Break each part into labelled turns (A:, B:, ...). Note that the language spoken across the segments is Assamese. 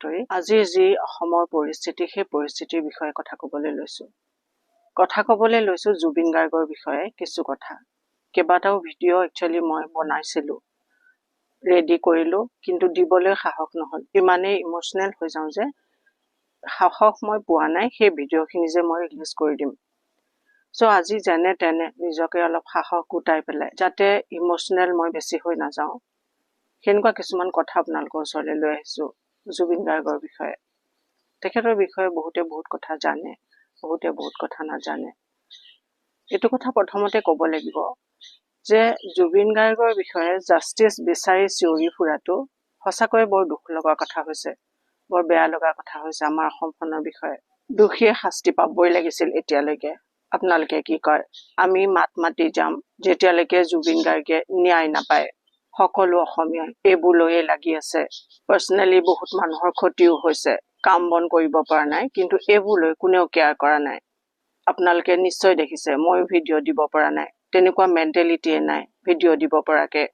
A: ধৰি আজিৰ যি অসমৰ পৰিস্থিতি সেই পৰিস্থিতিৰ বিষয়ে কথা ক'বলৈ লৈছোঁ। কথা ক'বলৈ লৈছোঁ জুবিন গাৰ্গৰ বিষয়ে কিছু কথা। কেইবাটাও ভিডিঅ' একচুৱেলি মই বনাইছিলোঁ ৰেডি কৰিলোঁ কিন্তু দিবলৈ সাহস নহ'ল। ইমানেই ইম'চনেল হৈ যাওঁ যে সাহস মই পোৱা নাই সেই ভিডিঅ'খিনি যে মই ৰিলিজ কৰি দিম। চ' আজি যেনে তেনে নিজকে অলপ সাহস গোটাই পেলাই যাতে ইম'চনেল মই বেছি হৈ নাযাওঁ। সেনেকুৱা কিছুমান কথা আপোনালোকৰ ওচৰলৈ লৈ আহিছোঁ। জুবিন গাৰ্গৰ বিষয়ে। তেখেতৰ বিষয়ে বহুতে বহুত কথা জানে বহুতে বহুত কথা নাজানে। এইটো কথা প্ৰথমতে ক'ব লাগিব যে জুবিন গাৰ্গৰ বিষয়ে জাষ্টিচ বিচাৰি চিঞৰি ফুৰাটো সঁচাকৈয়ে বৰ দুখ লগা কথা হৈছে বৰ বেয়া লগা কথা হৈছে আমাৰ অসমখনৰ বিষয়ে। দোষীয়ে শাস্তি পাবই লাগিছিল এতিয়ালৈকে। আপোনালোকে কি কয়? আমি মাত মাতি যাম যেতিয়ালৈকে জুবিন গাৰ্গে ন্যায় নাপায়। সকলো অসমীয়াই এইবোৰ লৈয়ে লাগি আছে। পাৰ্চনেলি বহুত মানুহৰ ক্ষতিও হৈছে। কাম বন কৰিব পৰা নাই কিন্তু এইবোৰ লৈ কোনেও কেয়াৰ কৰা নাই। আপোনালোকে নিশ্চয় দেখিছে ময়ো ভিডিঅ' দিব পৰা নাই। তেনেকুৱা মেণ্টেলিটিয়ে নাই ভিডিঅ' দিব পৰাকে।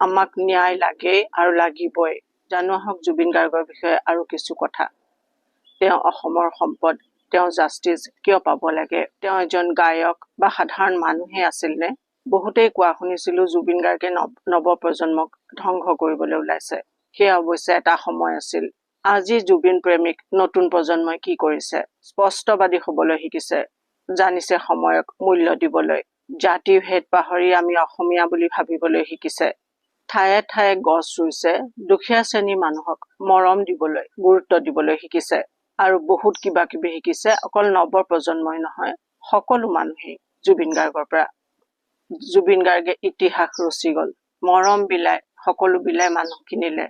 A: আমাক ন্যায় লাগেই আৰু লাগিবই। জানো আহক জুবিন গাৰ্গৰ বিষয়ে আৰু কিছু কথা। তেওঁ অসমৰ সম্পদ তেওঁ জাষ্টিচ কিয় পাব লাগে? তেওঁ এজন গায়ক বা সাধাৰণ মানুহে আছিল নে? বহুতেই কোৱা শুনিছিলো জুবিন গাৰ্গে নৱ নৱপ্ৰজন্মক ধ্বংস কৰিবলৈ ওলাইছে। সেয়া অৱশ্যে এটা সময় আছিল। আজি জুবিন প্ৰেমিক নতুন প্ৰজন্মই কি কৰিছে? স্পষ্টবাদী হবলৈ শিকিছে। জানিছে সময়ক মূল্য দিবলৈ। জাতি ভেদ পাহৰি আমি অসমীয়া বুলি ভাবিবলৈ শিকিছে। ঠায়ে ঠায়ে গছ ৰুইছে। দুখীয়া শ্ৰেণীৰ মানুহক মৰম দিবলৈ গুৰুত্ব দিবলৈ শিকিছে। আৰু বহুত কিবা কিবি শিকিছে। অকল নৱ প্ৰজন্মই নহয় সকলো মানুহেই জুবিন গাৰ্গৰ পৰা। জুবিন গাৰ্গে ইতিহাস ৰচি গ'ল। মৰম বিলাই সকলো বিলাই মানুহখিনিলে